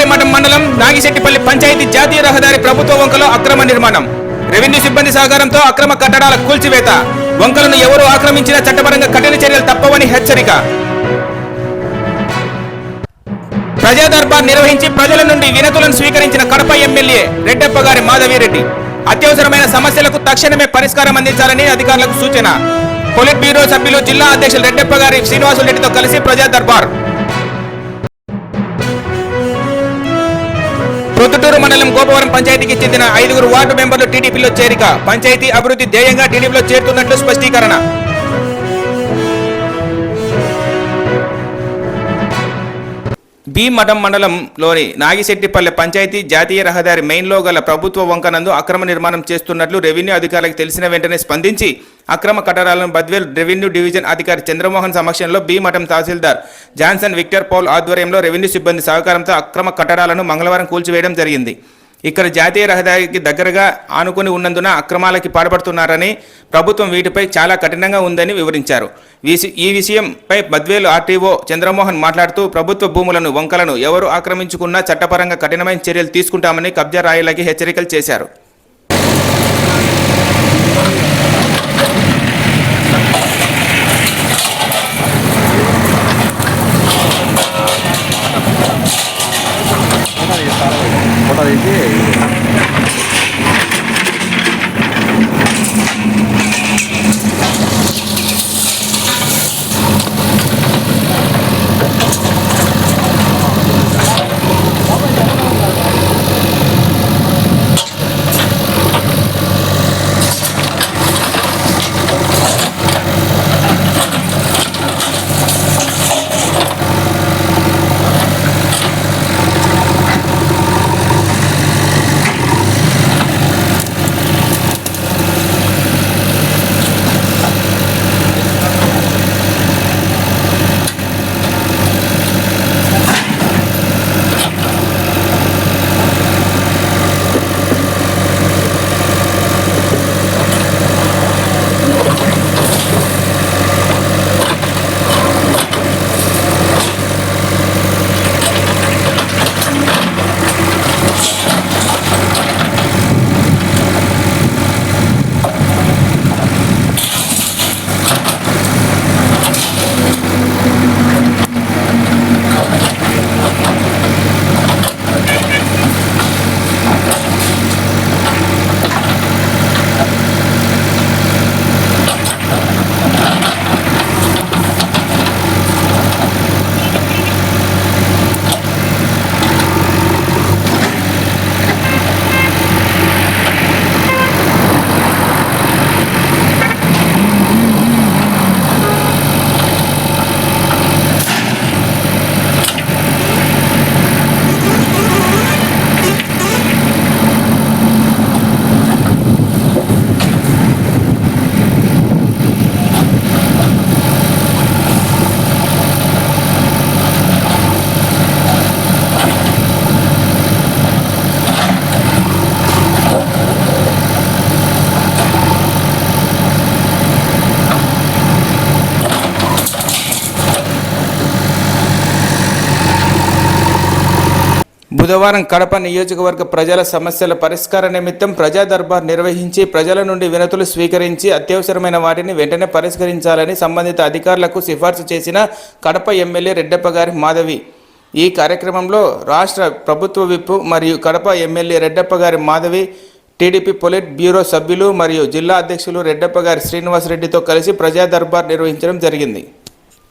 బంగారిమఠం మండలం నాగిశెట్టిపల్లి పంచాయతీ జాతీయ రహదారి ప్రభుత్వ వంకలో అక్రమ నిర్మాణం. రెవెన్యూ సిబ్బంది సహకారంతో అక్రమ కట్టడాల కూల్చివేత. వంకలను ఎవరు ఆక్రమించినా చట్టపరంగా కఠిన చర్యలు తప్పవని హెచ్చరిక. ప్రజా దర్బార్ నిర్వహించి ప్రజల నుండి వినతులను స్వీకరించిన కడప ఎమ్మెల్యే రెడ్డప్ప గారి మాధవిరెడ్డి. అత్యవసరమైన సమస్యలకు తక్షణమే పరిష్కారం అందించాలని అధికారులకు సూచన. పొలిట్ బ్యూరో సభ్యులు జిల్లా అధ్యక్షులు రెడ్డప్ప గారి శ్రీనివాసులరెడ్డితో కలిసి ప్రజా దర్బార్ మండలం గోపవరం పంచాయతీకి చెందిన ఐదుగురు వార్డు మెంబర్లు టీడీపీలో చేరిక. పంచాయతీ అభివృద్ధి ధ్యేయంగా టీడీపీలో చేరుతున్నట్లు స్పష్టీకరణ. భీమఠం మండలంలోని నాగిశెట్టిపల్లె పంచాయతీ జాతీయ రహదారి మెయిన్లో గల ప్రభుత్వ వంకనందు అక్రమ నిర్మాణం చేస్తున్నట్లు రెవెన్యూ అధికారులకు తెలిసిన వెంటనే స్పందించి అక్రమ కట్టడాలను బద్వేల్ రెవెన్యూ డివిజన్ అధికారి చంద్రమోహన్ సమక్షంలో భీమఠం మఠం తహసీల్దార్ జాన్సన్ విక్టర్ పౌల్ ఆధ్వర్యంలో రెవెన్యూ సిబ్బంది సహకారంతో అక్రమ కట్టడాలను మంగళవారం కూల్చివేయడం జరిగింది. ఇక్కడ జాతీయ రహదారికి దగ్గరగా ఆనుకుని ఉన్నందున అక్రమాలకి పాల్పడుతున్నారని ప్రభుత్వం వీటిపై చాలా కఠినంగా ఉందని వివరించారు. ఈ విషయంపై బద్వేలు ఆర్టీఓ చంద్రమోహన్ మాట్లాడుతూ ప్రభుత్వ భూములను వంకలను ఎవరు ఆక్రమించుకున్నా చట్టపరంగా కఠినమైన చర్యలు తీసుకుంటామని కబ్జా రాయలకి హెచ్చరికలు చేశారు. right here. బుధవారం కడప నియోజకవర్గ ప్రజల సమస్యల పరిష్కార నిమిత్తం ప్రజా దర్బార్ నిర్వహించి ప్రజల నుండి వినతులు స్వీకరించి అత్యవసరమైన వాటిని వెంటనే పరిష్కరించాలని సంబంధిత అధికారులకు సిఫార్సు చేసిన కడప ఎమ్మెల్యే రెడ్డప్ప గారి మాధవి. ఈ కార్యక్రమంలో రాష్ట్ర ప్రభుత్వ విప్ మరియు కడప ఎమ్మెల్యే రెడ్డప్ప గారి మాధవి టీడీపీ పొలిట్ బ్యూరో సభ్యులు మరియు జిల్లా అధ్యక్షులు రెడ్డప్ప గారి శ్రీనివాసరెడ్డితో కలిసి ప్రజా దర్బార్ నిర్వహించడం జరిగింది.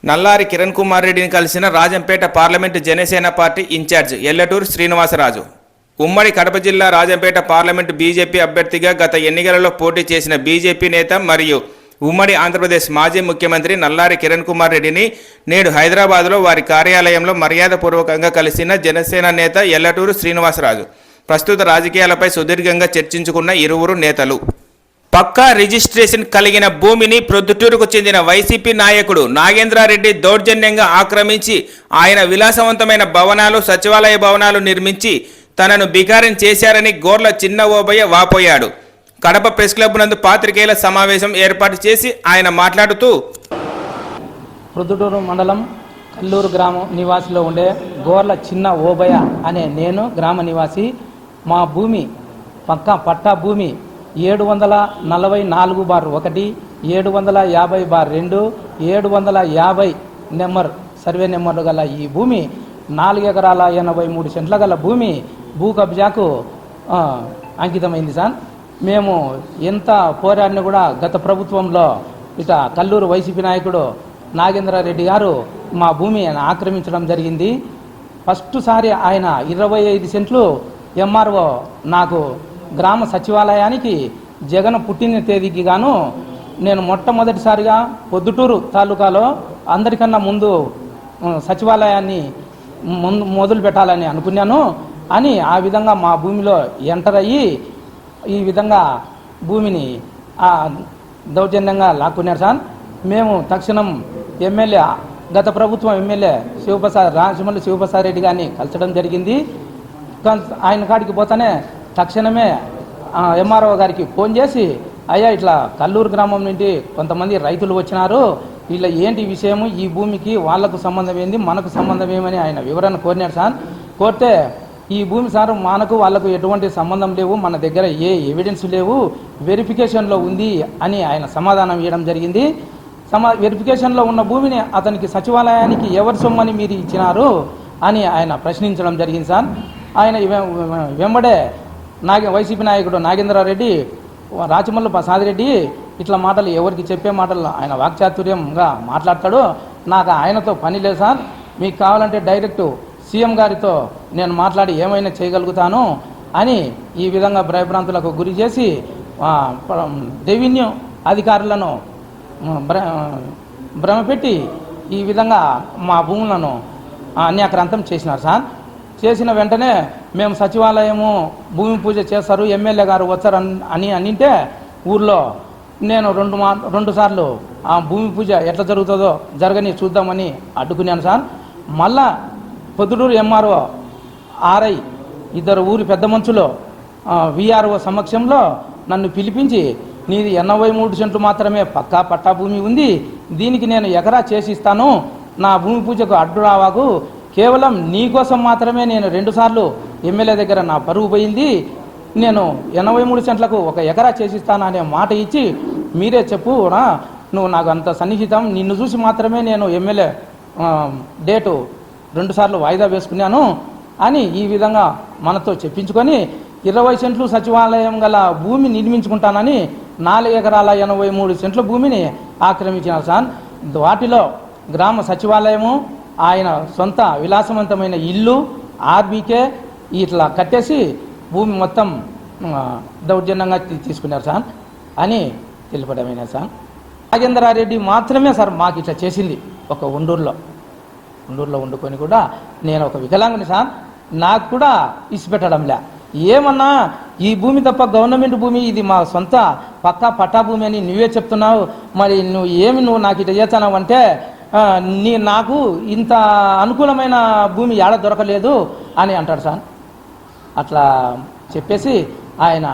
నల్లారి కిరణ్ కుమార్ రెడ్డిని కలిసిన Rajampet parliament Janasena party in-charge Ellaturu Srinivasaraju. ఉమ్మడి కడప జిల్లా రాజంపేట పార్లమెంటు బీజేపీ అభ్యర్థిగా గత ఎన్నికలలో పోటీ చేసిన బీజేపీ నేత మరియు ఉమ్మడి ఆంధ్రప్రదేశ్ మాజీ ముఖ్యమంత్రి నల్లారి కిరణ్ కుమార్ రెడ్డిని నేడు హైదరాబాద్లో వారి కార్యాలయంలో మర్యాదపూర్వకంగా కలిసిన జనసేన నేత ఎల్లటూరు శ్రీనివాసరాజు. ప్రస్తుత రాజకీయాలపై సుదీర్ఘంగా చర్చించుకున్న ఇరువురు నేతలు. పక్కా రిజిస్ట్రేషన్ కలిగిన భూమిని ప్రొద్దుటూరుకు చెందిన వైసీపీ నాయకుడు నాగేంద్రారెడ్డి దౌర్జన్యంగా ఆక్రమించి ఆయన విలాసవంతమైన భవనాలు సచివాలయ భవనాలు నిర్మించి తనను బికారం చేశారని గోర్ల చిన్న ఓబయ్య వాపోయాడు. కడప ప్రెస్ క్లబ్ నందు పాత్రికేయుల సమావేశం ఏర్పాటు చేసి ఆయన మాట్లాడుతూ ప్రొద్దుటూరు మండలం అల్లూరు గ్రామం నివాసిలో ఉండే గోర్ల చిన్న ఓబయ్య అనే నేను గ్రామ నివాసి. మా భూమి పక్కా పట్టా భూమి ఏడు వందల నలభై నాలుగు బార్ ఒకటి ఏడు వందల యాభై బార్ రెండు ఏడు వందల యాభై నెంబర్ సర్వే నెంబర్ గల ఈ భూమి నాలుగు ఎకరాల ఎనభై మూడు సెంట్ల గల భూమి భూ కబ్జాకు అంకితమైంది సార్. మేము ఎంత పోరాడినా కూడా గత ప్రభుత్వంలో ఇట కల్లూరు వైసీపీ నాయకుడు నాగేంద్రారెడ్డి గారు మా భూమి ఆక్రమించడం జరిగింది. ఫస్ట్ సారి ఆయన ఇరవై ఐదు సెంట్లు ఎంఆర్ఓ నాకు గ్రామ సచివాలయానికి జగన్ పుట్టిన తేదీకి గాను నేను మొట్టమొదటిసారిగా పొద్దుటూరు తాలూకాలో అందరికన్నా ముందు సచివాలయాన్ని ముందు మొదలు పెట్టాలని అనుకున్నాను అని ఆ విధంగా మా భూమిలో ఎంటర్ అయ్యి ఈ విధంగా భూమిని దౌర్జన్యంగా లాక్కున్నారు సార్. మేము తక్షణం ఎమ్మెల్యే గత ప్రభుత్వం ఎమ్మెల్యే శివప్రసాద్ రాజమల్లి శివప్రసాద్ రెడ్డి గారిని కలచడం జరిగింది. ఆయన కాడికి పోతానే తక్షణమే ఎంఆర్ఓ గారికి ఫోన్ చేసి అయ్యా ఇట్లా కల్లూరు గ్రామం నుండి కొంతమంది రైతులు వచ్చినారు. వీళ్ళ ఏంటి విషయము? ఈ భూమికి వాళ్ళకు సంబంధం ఏంది? మనకు సంబంధం ఏమని ఆయన వివరణ కోరినాడు సార్. కోరితే ఈ భూమి సార్ మనకు వాళ్ళకు ఎటువంటి సంబంధం లేవు. మన దగ్గర ఏ ఎవిడెన్స్ లేవు. వెరిఫికేషన్లో ఉంది అని ఆయన సమాధానం ఇవ్వడం జరిగింది. సమా వెరిఫికేషన్లో ఉన్న భూమిని అతనికి సచివాలయానికి ఎవరి సొమ్మని మీరు ఇచ్చినారు? అని ఆయన ప్రశ్నించడం జరిగింది సార్. ఆయన వెంబడే నాగ వైసీపీ నాయకుడు నాగేంద్రారెడ్డి రాచమల్లు ప్రసాదిరెడ్డి ఇట్లా మాటలు ఎవరికి చెప్పే మాటలు ఆయన వాక్చాతుర్యంగా మాట్లాడతాడు. నాకు ఆయనతో పని లేదు సార్. మీకు కావాలంటే డైరెక్ట్ సీఎం గారితో నేను మాట్లాడి ఏమైనా చేయగలుగుతాను అని ఈ విధంగా భయభ్రాంతులకు గురి చేసి రెవెన్యూ అధికారులను భ్ర భ్రమపెట్టి ఈ విధంగా మా భూములను అన్యాక్రాంతం చేసినారు సార్. చేసిన వెంటనే మేము సచివాలయము భూమి పూజ చేస్తారు ఎమ్మెల్యే గారు వచ్చారు అని అనింటే ఊర్లో నేను రెండు మా రెండు సార్లు ఆ భూమి పూజ ఎట్లా జరుగుతుందో జరగని చూద్దామని అడ్డుకున్నాను సార్. మళ్ళా పొద్దుటూరు ఎంఆర్ఓ ఆర్ఐ ఇద్దరు ఊరి పెద్ద మనుషులు విఆర్ఓ సమక్షంలో నన్ను పిలిపించి నీది ఎనభై మూడు సెంట్లు మాత్రమే పక్కా పట్టా భూమి ఉంది దీనికి నేను ఎకరా చేసి ఇస్తాను నా భూమి పూజకు అడ్డు రావాకు కేవలం నీ కోసం మాత్రమే నేను రెండుసార్లు ఎమ్మెల్యే దగ్గర నా పరువు పోయింది. నేను ఎనభై మూడు సెంట్లకు ఒక ఎకరా చేసిస్తాను అనే మాట ఇచ్చి మీరే చెప్పు నువ్వు నాకు అంత సన్నిహితం. నిన్ను చూసి మాత్రమే నేను ఎమ్మెల్యే డేటు రెండుసార్లు వాయిదా వేసుకున్నాను అని ఈ విధంగా మనతో చెప్పించుకొని ఇరవై సెంట్లు సచివాలయం గల భూమి నిర్మించుకుంటానని నాలుగు ఎకరాల ఎనభై మూడు సెంట్ల భూమిని ఆక్రమించినారు సార్. వాటిలో గ్రామ సచివాలయము ఆయన సొంత విలాసవంతమైన ఇల్లు ఆర్బీకే ఇట్లా కట్టేసి భూమి మొత్తం దౌర్జన్యంగా తీసుకున్నారు సార్ అని తెలిపడమైన సార్? రాజేంద్రారెడ్డి మాత్రమే సార్ మాకు ఇట్లా చేసింది ఒక ఉండూరులో. ఉండూరులో వండుకొని కూడా నేను ఒక వికలాంగుని సార్ నాకు కూడా ఇసిపెట్టడంలే. ఏమన్నా ఈ భూమి తప్ప గవర్నమెంట్ భూమి ఇది మా సొంత పక్కా పట్టా భూమి అని నువ్వే చెప్తున్నావు. మరి నువ్వు ఏమి నువ్వు నాకు ఇట్లా చేస్తున్నావు అంటే నీ నాకు ఇంత అనుకూలమైన భూమి ఏడ దొరకలేదు అని అంటాడు సార్. అట్లా చెప్పేసి ఆయన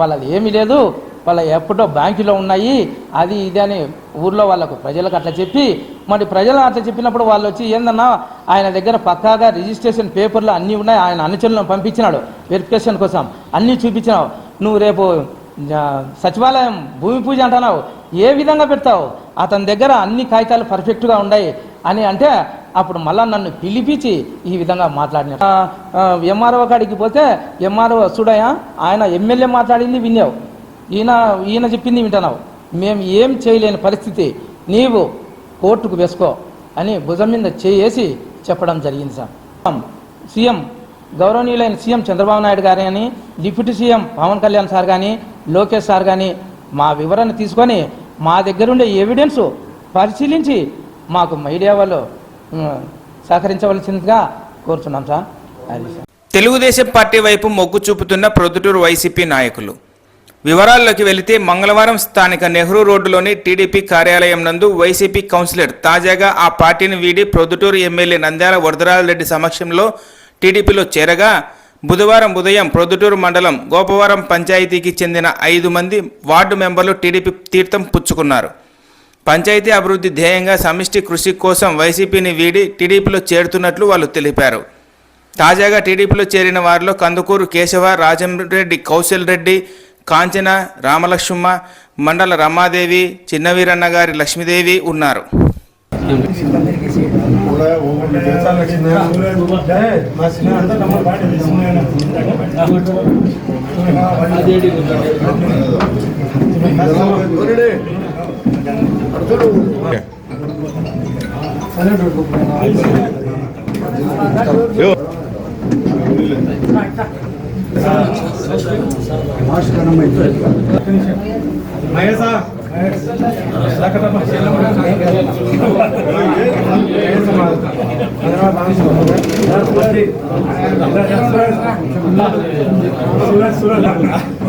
వాళ్ళది ఏమీ లేదు వాళ్ళ ఎప్పుడో బ్యాంకులో ఉన్నాయి అది ఇది అని ఊర్లో వాళ్ళకు ప్రజలకు అట్లా చెప్పి మరి ప్రజలు అట్లా చెప్పినప్పుడు వాళ్ళు వచ్చి ఏందన్నా ఆయన దగ్గర పక్కాగా రిజిస్ట్రేషన్ పేపర్లు అన్నీ ఉన్నాయి ఆయన అనుచరులను పంపించినాడు వెరిఫికేషన్ కోసం అన్నీ చూపించినావు. నువ్వు రేపు సచివాలయం భూమి పూజ అంటున్నావు. ఏ విధంగా పెడతావు? అతని దగ్గర అన్ని కాగితాలు పర్ఫెక్ట్గా ఉన్నాయి అని అంటే అప్పుడు మళ్ళా నన్ను పిలిపించి ఈ విధంగా మాట్లాడినాడు ఎంఆర్ఓ కాడికి పోతే ఎంఆర్ఓ చూడయా ఆయన ఎమ్మెల్యే మాట్లాడింది విన్నావు. ఈయన ఈయన చెప్పింది వింటున్నావు. మేము ఏం చేయలేని పరిస్థితి. నీవు కోర్టుకు వేసుకో అని భుజం మీద చేసి చెప్పడం జరిగింది సార్. సీఎం గౌరవనీయులైన సీఎం చంద్రబాబు నాయుడు గారు కానీ deputy CM Pawan Kalyan sir కానీ లోకేష్ సార్ కానీ మా వివరణ తీసుకొని మా దగ్గరుండే ఎవిడెన్స్ పరిశీలించి మాకు మీడియా వాళ్ళు సహకరించవలసిందిగా కోరుతున్నాం సార్. అది సార్. తెలుగుదేశం పార్టీ వైపు మొగ్గు చూపుతున్న ప్రొద్దుటూరు వైసీపీ నాయకులు. వివరాల్లోకి వెళితే మంగళవారం స్థానిక నెహ్రూ రోడ్డులోని టీడీపీ కార్యాలయం నందు వైసీపీ కౌన్సిలర్ తాజాగా ఆ పార్టీని వీడి ప్రొద్దుటూరు ఎమ్మెల్యే నంద్యాల వరదరాజరెడ్డి సమక్షంలో టీడీపీలో చేరగా బుధవారం ఉదయం ప్రొద్దుటూరు మండలం గోపవరం పంచాయతీకి చెందిన ఐదు మంది వార్డు మెంబర్లు టీడీపీ తీర్థం పుచ్చుకున్నారు. పంచాయతీ అభివృద్ధి ధ్యేయంగా సమిష్టి కృషి కోసం వైసీపీని వీడి టీడీపీలో చేరుతున్నట్లు వాళ్ళు తెలిపారు. తాజాగా టీడీపీలో చేరిన వారిలో కందుకూరు కేశవ రాజంరెడ్డి కౌశల్ రెడ్డి కాంచన రామలక్ష్మ మండల రమాదేవి చిన్నవీరన్న గారి లక్ష్మీదేవి ఉన్నారు. కూడా ఓపెన్ చేస్తాను మహేశా सूरज सूरज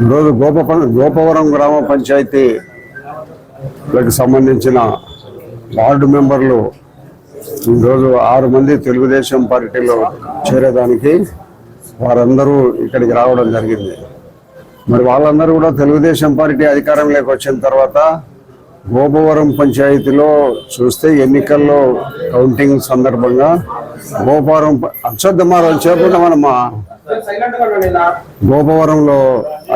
ఈరోజు గోప గోపవరం గ్రామ పంచాయతీ పంచాయతీలకు సంబంధించిన వార్డు మెంబర్లు ఈరోజు ఆరు మంది తెలుగుదేశం పార్టీలో చేరేదానికి వారందరూ ఇక్కడికి రావడం జరిగింది. మరి వాళ్ళందరూ కూడా తెలుగుదేశం పార్టీ అధికారంలోకి వచ్చిన తర్వాత గోపవరం పంచాయతీలో చూస్తే ఎన్నికల్లో కౌంటింగ్ సందర్భంగా గోపవరం అక్షద్దమారం చెప్పకుండా మనం గోపవరంలో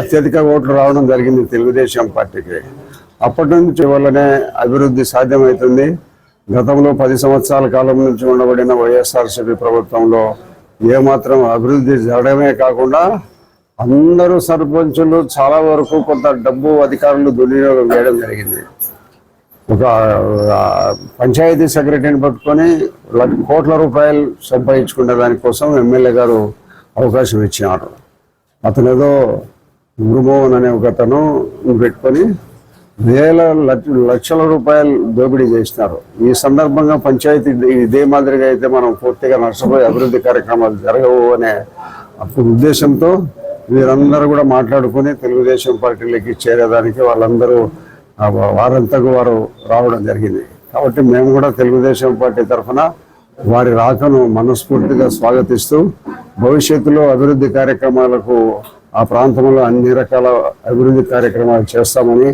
అత్యధిక ఓట్లు రావడం జరిగింది తెలుగుదేశం పార్టీకి. అప్పటి నుంచి వల్లనే అభివృద్ధి సాధ్యమవుతుంది గతంలో పది సంవత్సరాల కాలం నుంచి ఉండబడిన వైఎస్ఆర్సీపీ ప్రభుత్వంలో ఏమాత్రం అభివృద్ధి జరగడమే కాకుండా అందరూ సర్పంచులు చాలా వరకు కొంత డబ్బు అధికారులు దుర్వినియోగం చేయడం జరిగింది. ఒక పంచాయతీ సెక్రటరీని పట్టుకొని కోట్ల రూపాయలు సంపాదించుకునే దానికోసం ఎమ్మెల్యే గారు అవకాశం ఇచ్చినారు. అతను ఏదో గురుమోహన్ అనే ఒక అతను పెట్టుకొని వేల లక్ష- లక్షల రూపాయలు దోపిడీ చేసినారు ఈ సందర్భంగా పంచాయతీ ఇదే మాదిరిగా అయితే మనం పూర్తిగా నష్టపోయి అభివృద్ధి కార్యక్రమాలు జరగవు అనే ఉద్దేశంతో వీరందరూ కూడా మాట్లాడుకుని తెలుగుదేశం పార్టీలోకి చేరేదానికి వాళ్ళందరూ వారంతకు వారు రావడం జరిగింది. కాబట్టి మేము కూడా తెలుగుదేశం పార్టీ తరఫున వారి రాకను మనస్ఫూర్తిగా స్వాగతిస్తూ భవిష్యత్తులో అభివృద్ధి కార్యక్రమాలకు ఆ ప్రాంతంలో అన్ని రకాల అభివృద్ధి కార్యక్రమాలు చేస్తామని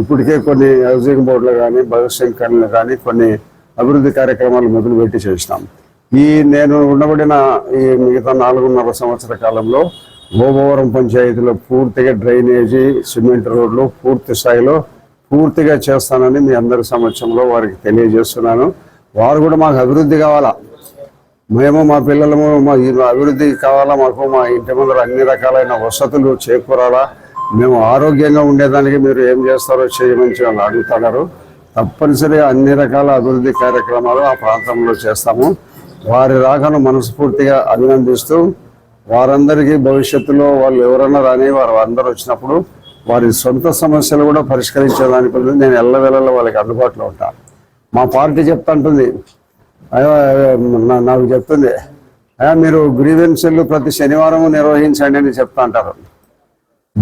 ఇప్పటికే కొన్ని హౌసింగ్ బోర్డులు కానీ భవిష్యత్ కళలు కానీ కొన్ని అభివృద్ధి కార్యక్రమాలు మొదలుపెట్టి చేసినాం. ఈ నేను ఉండబడిన ఈ మిగతా నాలుగున్నర సంవత్సర కాలంలో గోపవరం పంచాయతీలో పూర్తిగా డ్రైనేజీ సిమెంట్ రోడ్లు పూర్తి స్థాయిలో పూర్తిగా చేస్తానని మీ అందరి సమక్షంలో వారికి తెలియజేస్తున్నాను. వారు కూడా మాకు అభివృద్ధి కావాలా? మేము మా పిల్లలము మా అభివృద్ధి కావాలా? మాకు మా ఇంటి ముందర అన్ని రకాలైన వసతులు చేకూరాలా? మేము ఆరోగ్యంగా ఉండేదానికి మీరు ఏం చేస్తారో చేయమని వాళ్ళు అడుగుతున్నారు. తప్పనిసరిగా అన్ని రకాల అభివృద్ధి కార్యక్రమాలు ఆ ప్రాంతంలో చేస్తాము. వారి రాకను మనస్ఫూర్తిగా అభినందిస్తూ వారందరికీ భవిష్యత్తులో వాళ్ళు ఎవరన్నా రాని వారు అందరూ వచ్చినప్పుడు వారి సొంత సమస్యలు కూడా పరిష్కరించేదానికి కొరకు నేను ఎల్లవేళలో వాళ్ళకి అందుబాటులో ఉంటా. మా పార్టీ చెప్తుంటుంది. నా- నాకు చెప్తుంది. మీరు గ్రీవెన్సీలు ప్రతి శనివారం నిర్వహించండి అని చెప్తా అంటారు.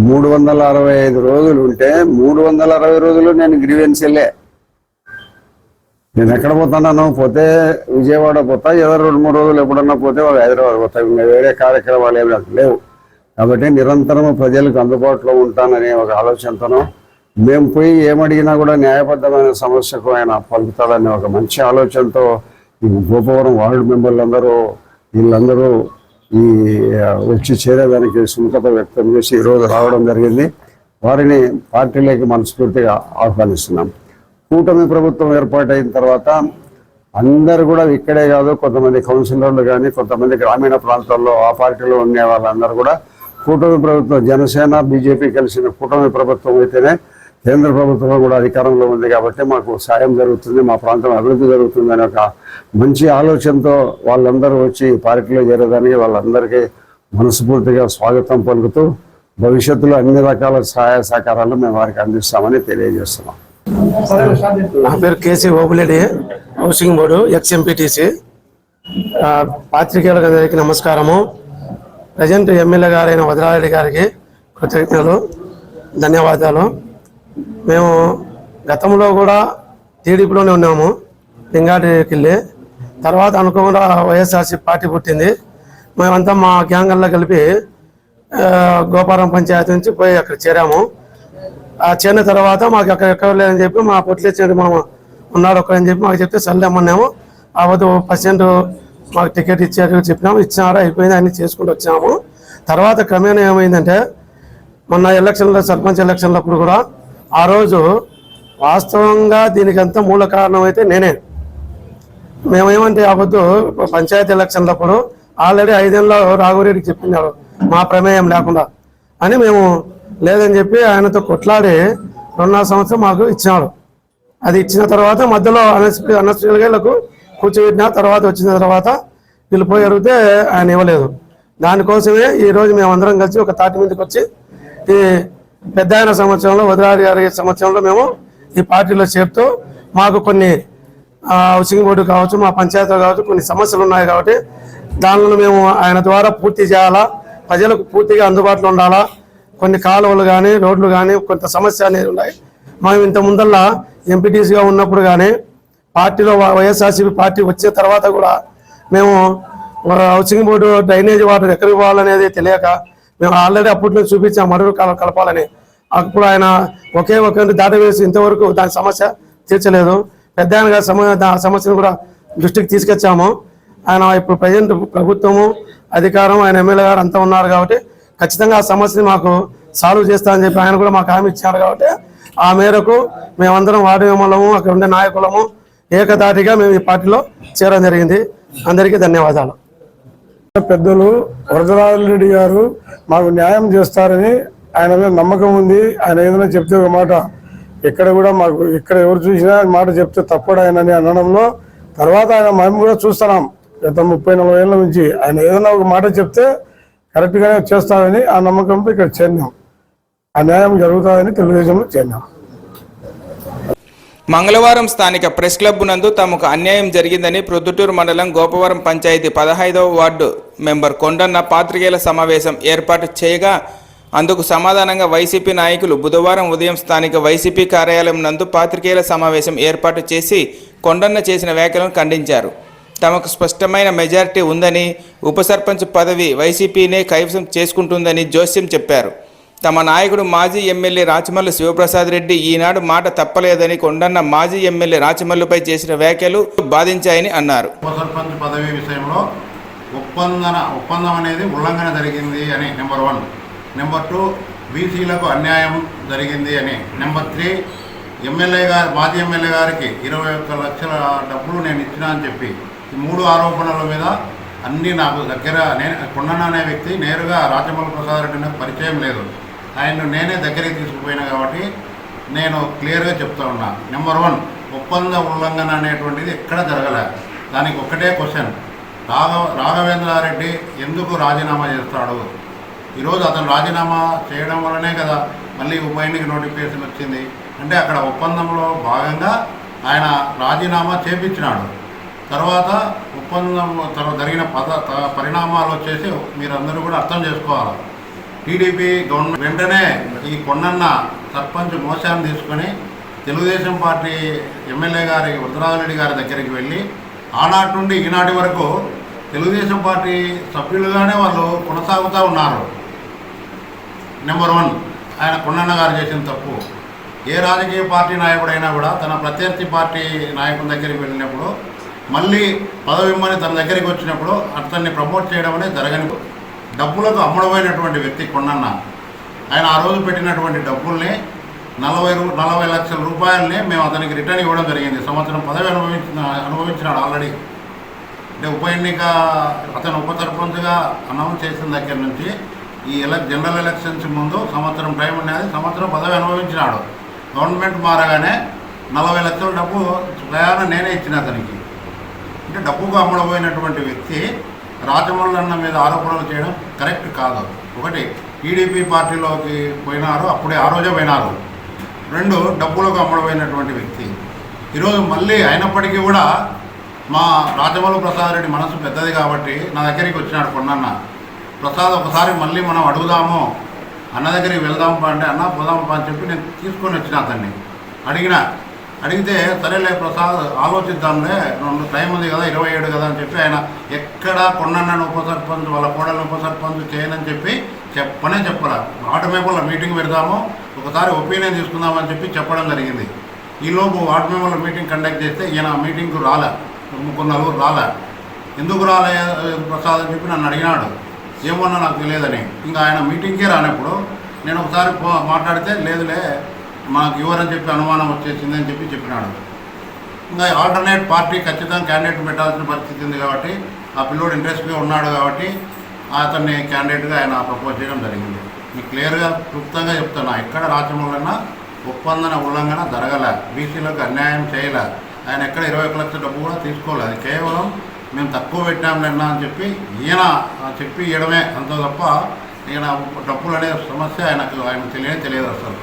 మూడు వందల అరవై ఐదు రోజులు ఉంటే మూడు వందల అరవై రోజులు నేను గ్రీవెన్సీలే. నేను ఎక్కడ పోతున్నాను పోతే విజయవాడ పోతా ఏదో రెండు మూడు రోజులు ఎప్పుడన్నా పోతే వాళ్ళు హైదరాబాద్ పోతా. ఇంకా వేరే కార్యక్రమాలు ఏమి నాకు లేవు. కాబట్టి నిరంతరం ప్రజలకు అందుబాటులో ఉంటాననే ఒక ఆలోచనతోనూ మేము పోయి ఏమడిగినా కూడా న్యాయబద్ధమైన సమస్యకు ఆయన పలుకుతాడనే ఒక మంచి ఆలోచనతో ఈ గోపవరం వార్డు మెంబర్లందరూ వీళ్ళందరూ ఈ వచ్చి చేరేదానికి సుముఖత వ్యక్తం చేసి ఈరోజు రావడం జరిగింది. వారిని పార్టీలోకి మనస్ఫూర్తిగా ఆహ్వానిస్తున్నాం. కూటమి ప్రభుత్వం ఏర్పాటైన తర్వాత అందరు కూడా ఇక్కడే కాదు కొంతమంది కౌన్సిలర్లు కానీ కొంతమంది గ్రామీణ ప్రాంతాల్లో ఆ పార్టీలో ఉండే వాళ్ళందరూ కూడా కూటమి ప్రభుత్వం జనసేన బీజేపీ కలిసిన కూటమి ప్రభుత్వం అయితేనే కేంద్ర ప్రభుత్వం కూడా అధికారంలో ఉంది కాబట్టి మాకు సాయం జరుగుతుంది మా ప్రాంతం అభివృద్ధి జరుగుతుంది అనే ఒక మంచి ఆలోచనతో వాళ్ళందరూ వచ్చి పార్టీలో చేరేదానికి వాళ్ళందరికీ మనస్ఫూర్తిగా స్వాగతం పలుకుతూ భవిష్యత్తులో అన్ని రకాల సహాయ సహకారాలు మేము వారికి అందిస్తామని తెలియజేస్తున్నాం. నా పేరు KC Obuledi housing board ex MPTC పాత్రికేయుల గారికి నమస్కారము. ప్రజెంట్ ఎమ్మెల్యే గారైన వదరారెడ్డి గారికి కృతజ్ఞతలు ధన్యవాదాలు. మేము గతంలో కూడా టీడీపీలోనే ఉన్నాము లింగారెడ్డికి వెళ్ళి తర్వాత అనుకోకుండా వైఎస్ఆర్సీ పార్టీ పుట్టింది. మేమంతా మా గ్యాంగల్లో కలిపి గోపారం పంచాయతీ నుంచి పోయి అక్కడ చేరాము. ఆ చేరిన తర్వాత మాకు అక్కడ ఎక్కడ లేదని చెప్పి మా పొట్లేచ్చాడు మా ఉన్నాడు ఒక్కడని చెప్పి మాకు చెప్తే సర్లేమన్నాము ఆ వద్దు పర్సెంట్ మాకు టికెట్ ఇచ్చారు చెప్పినాము. ఇచ్చినారా అయిపోయింది అన్ని చేసుకుంటూ వచ్చాము. తర్వాత క్రమేణా ఏమైందంటే మొన్న ఎలక్షన్లో సర్పంచ్ ఎలక్షన్లప్పుడు కూడా ఆ రోజు వాస్తవంగా దీనికంతా మూల కారణం అయితే నేనే. మేమేమంటే అవ్వద్దు పంచాయతీ ఎలక్షన్లప్పుడు ఆల్రెడీ ఐదేళ్ళలో రాఘవరెడ్డికి చెప్పినారు మా ప్రమేయం లేకుండా అని మేము లేదని చెప్పి ఆయనతో కొట్లాడి రెండున్నర సంవత్సరం మాకు ఇచ్చినాడు. అది ఇచ్చిన తర్వాత మధ్యలో అనస్పీ అనస్పీలకు కూర్చోబెట్టిన తర్వాత వచ్చిన తర్వాత వీళ్ళు పోయి అడిగితే ఆయన ఇవ్వలేదు. దానికోసమే ఈరోజు మేమందరం కలిసి ఒక తాటి మీదకి వచ్చి ఈ పెద్ద ఆయన సంవత్సరంలో వదరాది గారి సంవత్సరంలో మేము ఈ పార్టీలో చేరుతూ మాకు కొన్ని హౌసింగ్ బోర్డు కావచ్చు మా పంచాయతీలో కావచ్చు కొన్ని సమస్యలు ఉన్నాయి కాబట్టి దానిలో మేము ఆయన ద్వారా పూర్తి చేయాలా ప్రజలకు పూర్తిగా అందుబాటులో ఉండాలా కొన్ని కాలువలు కానీ రోడ్లు కానీ కొంత సమస్య అనేది ఉన్నాయి. మేము ఇంత ముందల్లా ఎంపీటీసీగా ఉన్నప్పుడు కానీ పార్టీలో వైఎస్ఆర్సీపీ పార్టీ వచ్చిన తర్వాత కూడా మేము హౌసింగ్ బోర్డు డ్రైనేజ్ వాటర్ ఎక్కడికి పోవాలనేది తెలియక మేము ఆల్రెడీ అప్పట్లో చూపించాం మడుగు కల- కలపాలని. అప్పుడు ఆయన ఒకే ఒక దాటవేసి ఇంతవరకు దాని సమస్య తీర్చలేదు. పెద్ద ఆయన సమస్యను కూడా దృష్టికి తీసుకొచ్చాము. ఆయన ఇప్పుడు ప్రజెంట్ ప్రభుత్వము అధికారం ఆయన ఎమ్మెల్యే గారు అంతా ఉన్నారు కాబట్టి ఖచ్చితంగా ఆ సమస్యని మాకు సాల్వ్ చేస్తామని చెప్పి ఆయన కూడా మాకు హామీ ఇచ్చారు కాబట్టి ఆ మేరకు మేమందరం వార్డు మెంబర్లము అక్కడ ఉండే నాయకులము ఏకదాటిగా మేము ఈ పార్టీలో చేరడం జరిగింది. అందరికీ ధన్యవాదాలు. పెద్దలు వరదరాజరెడ్డి గారు మాకు న్యాయం చేస్తారని ఆయన మీద నమ్మకం ఉంది. ఆయన ఏదైనా చెప్తే ఒక మాట ఎక్కడ కూడా మాకు ఇక్కడ ఎవరు చూసినా మాట చెప్తే తప్పడు ఆయన అని అనడంలో తర్వాత ఆయన మేము కూడా చూస్తున్నాం. గత ముప్పై నలభై ఏళ్ళ నుంచి ఆయన ఏదైనా ఒక మాట చెప్తే కరెక్ట్గానే చేస్తారని ఆ నమ్మకంతో ఇక్కడ చేరినాం. ఆ న్యాయం జరుగుతుందని తెలుగుదేశంలో చేరినాం. మంగళవారం స్థానిక ప్రెస్ క్లబ్ నందు తమకు అన్యాయం జరిగిందని ప్రొద్దుటూరు మండలం గోపవరం పంచాయతీ పదహైదవ వార్డు మెంబర్ కొండన్న పాత్రికేయుల సమావేశం ఏర్పాటు చేయగా అందుకు సమాధానంగా వైసీపీ నాయకులు బుధవారం ఉదయం స్థానిక వైసీపీ కార్యాలయం నందు పాత్రికేయుల సమావేశం ఏర్పాటు చేసి కొండన్న చేసిన వ్యాఖ్యలను ఖండించారు. తమకు స్పష్టమైన మెజారిటీ ఉందని ఉప సర్పంచ్ పదవి వైసీపీనే కైవసం చేసుకుంటుందని జోస్యం చెప్పారు. తమ నాయకుడు మాజీ ఎమ్మెల్యే రాచమల్లు శివప్రసాద్ రెడ్డి ఈనాడు మాట తప్పలేదని కొండన్న మాజీ ఎమ్మెల్యే రాచమల్లుపై చేసిన వ్యాఖ్యలు బాధించాయని అన్నారు. ఉపసర్పంచ్ పదవి విషయంలో ఒప్పందన ఒప్పందం అనేది ఉల్లంఘన జరిగింది అని నెంబర్ వన్. నెంబర్ టూ బీసీలకు అన్యాయం జరిగింది అని. నెంబర్ త్రీ ఎమ్మెల్యే గారు మాజీ ఎమ్మెల్యే గారికి ఇరవై ఒక్క లక్షల డబ్బులు నేను ఇచ్చినా అని చెప్పి ఈ మూడు ఆరోపణల మీద అన్నీ నాకు దగ్గర నేను కొండన్న అనే వ్యక్తి నేరుగా రాజమౌళి ప్రసాద్ రెడ్డి నాకు పరిచయం లేదు. ఆయన్ను నేనే దగ్గరికి తీసుకుపోయినా కాబట్టి నేను క్లియర్గా చెప్తా ఉన్నా. నెంబర్ వన్ ఒప్పంద ఉల్లంఘన అనేటువంటిది ఎక్కడ జరగలే. దానికి ఒక్కటే క్వశ్చన్. రాఘవ రాఘవేంద్రారెడ్డి ఎందుకు రాజీనామా చేస్తాడు? ఈరోజు అతను రాజీనామా చేయడం వల్లనే కదా మళ్ళీ ఉప ఎన్నిక నోటిఫికేషన్ వచ్చింది. అంటే అక్కడ ఒప్పందంలో భాగంగా ఆయన రాజీనామా చేపించినాడు. తర్వాత ఒప్పందం తర్వాత జరిగిన పద త- పరిణామాలు వచ్చేసి మీరందరూ కూడా అర్థం చేసుకోవాలి. టీడీపీ గవర్నమెంట్ వెంటనే ఈ కొండన్న సర్పంచ్ మోసాన్ని తీసుకొని తెలుగుదేశం పార్టీ ఎమ్మెల్యే గారి వరదరాజరెడ్డి గారి దగ్గరికి వెళ్ళి ఆనాటి నుండి ఈనాటి వరకు తెలుగుదేశం పార్టీ సభ్యులుగానే వాళ్ళు కొనసాగుతూ ఉన్నారు. నెంబర్ వన్ ఆయన కొండన్న గారు చేసిన తప్పు. ఏ రాజకీయ పార్టీ నాయకుడైనా కూడా తన ప్రత్యర్థి పార్టీ నాయకుని దగ్గరికి వెళ్ళినప్పుడు మళ్ళీ పదవిమ్మని తన దగ్గరికి వచ్చినప్పుడు అతన్ని ప్రమోట్ చేయడం అనేది జరగని డబ్బులకు అమ్ముడమైనటువంటి వ్యక్తి కొండన్న ఆయన ఆ రోజు పెట్టినటువంటి డబ్బుల్ని నలభై రూ నలభై లక్షల రూపాయలని మేము అతనికి రిటర్న్ ఇవ్వడం జరిగింది. సంవత్సరం పదవి అనుభవించిన అనుభవించినాడు ఆల్రెడీ. అంటే ఉప ఎన్నిక అతను ఉప సర్పంచ్గా అనౌన్స్ చేసిన దగ్గర నుంచి ఈ ఎలక్ జనరల్ ఎలక్షన్స్ ముందు సంవత్సరం టైం అనేది సంవత్సరం పదవి అనుభవించినాడు. గవర్నమెంట్ మారగానే నలభై లక్షల డబ్బు ప్రయాణం నేనే ఇచ్చిన అతనికి. అంటే డబ్బుకు అమ్ముడపోయినటువంటి వ్యక్తి రాజమౌళన్న మీద ఆరోపణలు చేయడం కరెక్ట్ కాదు. ఒకటి టీడీపీ పార్టీలోకి పోయినారు అప్పుడే ఆ రోజే పోయినారు. రెండు డబ్బులకు అమ్ముడపోయినటువంటి వ్యక్తి. ఈరోజు మళ్ళీ అయినప్పటికీ కూడా మా రాజమౌళి ప్రసాద్ రెడ్డి మనసు పెద్దది కాబట్టి నా దగ్గరికి వచ్చినాడు కొన్నన్న ప్రసాద్ ఒకసారి మళ్ళీ మనం అడుగుదాము అన్న దగ్గరికి వెళ్దాం పా అంటే అన్న పోదాం పా అని చెప్పి నేను తీసుకొని వచ్చిన అతన్ని. అడిగిన అడిగితే సరేలే ప్రసాద్ ఆలోచిద్దాంలే రెండు టైం ఉంది కదా ఇరవై ఏడు కదా అని చెప్పి ఆయన ఎక్కడ కొండన్నను ఉప సర్పంచ్ వాళ్ళ కోడలను ఉప సర్పంచ్ చేయనని చెప్పి చెప్పనే చెప్పరా ఆటోమేబుల్ మీటింగ్ పెడదాము ఒకసారి ఒపీనియన్ తీసుకుందామని చెప్పి చెప్పడం జరిగింది. ఈలోపు వార్డు మెంబర్ల మీటింగ్ కండక్ట్ చేస్తే ఈయన మీటింగ్కు రాలే. ముగ్గురు నలుగురు రాలే. ఎందుకు రాలే ప్రసాద్ అని చెప్పి నన్ను అడిగినాడు. ఏమన్నా నాకు తెలియదని. ఇంకా ఆయన మీటింగ్కే రానప్పుడు నేను ఒకసారి పో మాట్లాడితే లేదులే మాకు ఇవ్వరని చెప్పి అనుమానం వచ్చేసింది అని చెప్పి చెప్పినాడు. ఇంకా ఆల్టర్నేట్ పార్టీ ఖచ్చితంగా క్యాండిడేట్ పెట్టాల్సిన పరిస్థితి ఉంది కాబట్టి ఆ పిల్లోడు ఇంట్రెస్ట్గా ఉన్నాడు కాబట్టి అతన్ని క్యాండిడేట్గా ఆయన ప్రపోజ్ చేయడం జరిగింది. మీకు క్లియర్గా క్లుప్తంగా చెప్తున్నా ఎక్కడ రాజ్యంలోనన్నా ఒప్పందన ఉల్లంఘన జరగలే బీసీలకు అన్యాయం చేయలే ఆయన ఎక్కడ ఇరవై ఒక లక్షల డబ్బు కూడా తీసుకోలేదు అది కేవలం మేము తక్కువ పెట్టాంలేనా అని చెప్పి ఈయన చెప్పి ఇవ్వడమే అంత తప్ప ఈయన డబ్బులు అనే సమస్య ఆయనకు ఆయన తెలియనే తెలియదు అసలు.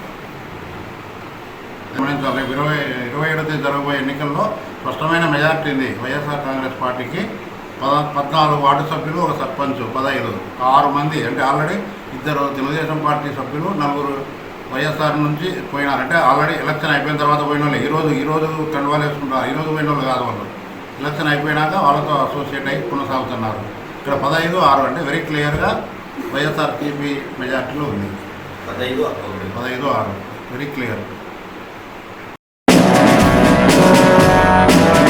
ఇరవై ఇరవై ఏడో తేదీ జరగబోయే ఎన్నికల్లో స్పష్టమైన మెజార్టీ ఉంది. వైఎస్ఆర్ కాంగ్రెస్ పార్టీకి పద పద్నాలుగు వార్డు సభ్యులు ఒక సర్పంచ్ పదహైదు ఆరు మంది. అంటే ఆల్రెడీ ఇద్దరు తెలుగుదేశం పార్టీ సభ్యులు నలుగురు వైఎస్ఆర్ నుంచి పోయినారు. అంటే ఆల్రెడీ ఎలక్షన్ అయిపోయిన తర్వాత పోయిన వాళ్ళు ఈరోజు ఈరోజు కండువాలు వేసుకుంటారు. ఈరోజు పోయిన వాళ్ళు కాదు వాళ్ళు. ఎలక్షన్ అయిపోయినాక వాళ్ళతో అసోసియేట్ అయ్యి కొనసాగుతున్నారు. ఇక్కడ పదహైదు ఆరు అంటే వెరీ క్లియర్గా వైఎస్ఆర్ టీపీ మెజార్టీలో ఉంది. పదహైదు పదహైదు ఆరు. Very clear Bye.